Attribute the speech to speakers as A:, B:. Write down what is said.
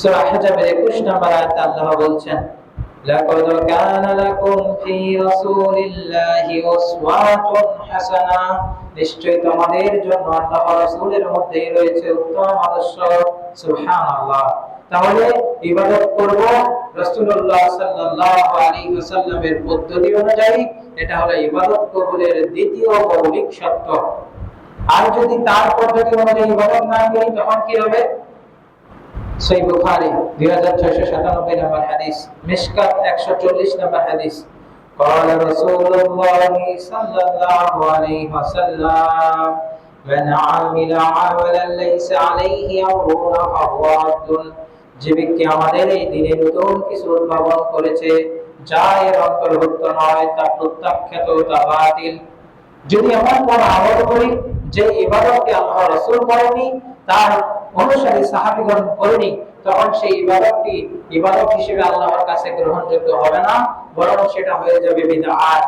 A: সূরা হাজাবের 21 নম্বর আয়াতে আল্লাহ বলছেন, লাকাদ কানা লাকুম ফি রাসূলিল্লাহি উসওয়াতুন হাসানা। নিশ্চয় তোমাদের জন্য আল্লাহ রাসূলের মধ্যে রয়েছে উত্তম আদর্শ। সুবহানাল্লাহ। তাহলে ইবাদত করব রাসূলুল্লাহ সাল্লাল্লাহু আলাইহি ওয়াসাল্লামের পদ্ধতি অনুযায়ী, এটা হলো ইবাদত কবুলের দ্বিতীয় মৌলিক শর্ত। আর যদি তার পদ্ধতি অনুযায়ী ইবাদত না করি, তখন কি হবে? সই বুখারী 2697 নম্বর হাদিস মিশকাত 140 নম্বর হাদিস قال رسول الله صلى الله عليه وسلم من عمل عملا ليس عليه امرنا فهو رد যে ব্যক্তি আমাদের এই দিনে নতুন কিছু উদ্ভাবন করেছে যা এর অন্তর্ভুক্ত নয় তা প্রত্যাখ্যাত তা বাতিল যদি আমার কোন আমল করি, যে ইবাদতকে আল্লাহ রসুল করেনি, তার অনুসারে সাহাবীগণ করেনি, তখন সেই ইবাদতটি ইবাদত হিসেবে আল্লাহর কাছে গ্রহণযোগ্য হবে না, বরং সেটা হয়ে যাবে বিদআত।